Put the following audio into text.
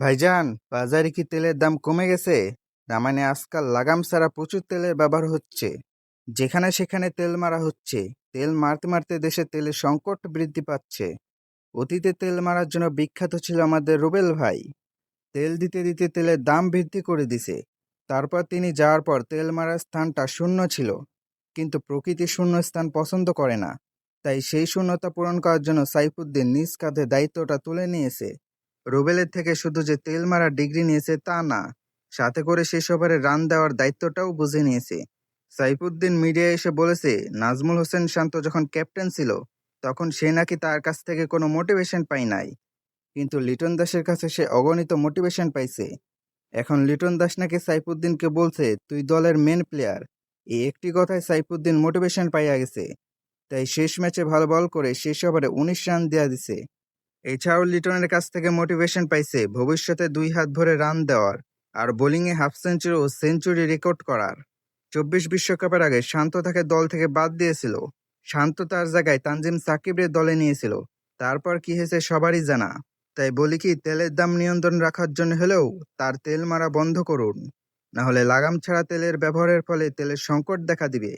ভাইজান, বাজারে কি তেলের দাম কমে গেছে? না মানে আজকাল লাগাম ছাড়া প্রচুর তেলের ব্যবহার হচ্ছে। যেখানে সেখানে তেল মারা হচ্ছে। তেল মারতে মারতে দেশে তেলের সংকট বৃদ্ধি পাচ্ছে। অতীতে তেল মারার জন্য বিখ্যাত ছিল আমাদের রুবেল ভাই। তেল দিতে দিতে তেলের দাম বৃদ্ধি করে দিছে। তারপর তিনি যাওয়ার পর তেল মারার স্থানটা শূন্য ছিল। কিন্তু প্রকৃতি শূন্য স্থান পছন্দ করে না। তাই সেই শূন্যতা পূরণ করার জন্য সাইফুদ্দিন নিজ কাঁধে দায়িত্বটা তুলে নিয়েছে। রুবেলের থেকে শুধু যে তেল মারা ডিগ্রি নিয়েছে তা না, সাথে করে শেষ ওভারে রান দেওয়ার দায়িত্বটাও বুঝে নিয়েছে। সাইফুদ্দিন মিডিয়ায় এসে বলেছে, নাজমুল হোসেন শান্ত যখন ক্যাপ্টেন ছিল, তখন সে নাকি তার কাছ থেকে কোনো মোটিভেশন পাই নাই। কিন্তু লিটন দাসের কাছে সে অগণিত মোটিভেশন পাইছে। এখন লিটন দাস নাকি সাইফুদ্দিনকে বলছে, তুই দলের মেন প্লেয়ার এই একটি কথায় সাইফুদ্দিন মোটিভেশন পাইয়া গেছে। তাই শেষ ম্যাচে ভালো বল করে শেষ ওভারে উনিশ রান দেওয়া দিছে। এছাড়াও লিটনের কাছ থেকে মোটিভেশন পাইছে ভবিষ্যতে দুই হাত ভরে রান দেওয়ার আর বোলিংয়ে হাফ সেঞ্চুরি ও সেঞ্চুরি রেকর্ড করার। চব্বিশ বিশ্বকাপের আগে শান্ত তাকে দল থেকে বাদ দিয়েছিল। শান্ত তার জায়গায় তানজিম সাকিবের দলে নিয়েছিল। তারপর কি হয়েছে সবারই জানা। তাই বলি কি, তেলের দাম নিয়ন্ত্রণ রাখার জন্য হলেও তার তেল মারা বন্ধ করুন। না হলে লাগাম ছাড়া তেলের ব্যবহারের ফলে তেলের সংকট দেখা দিবে।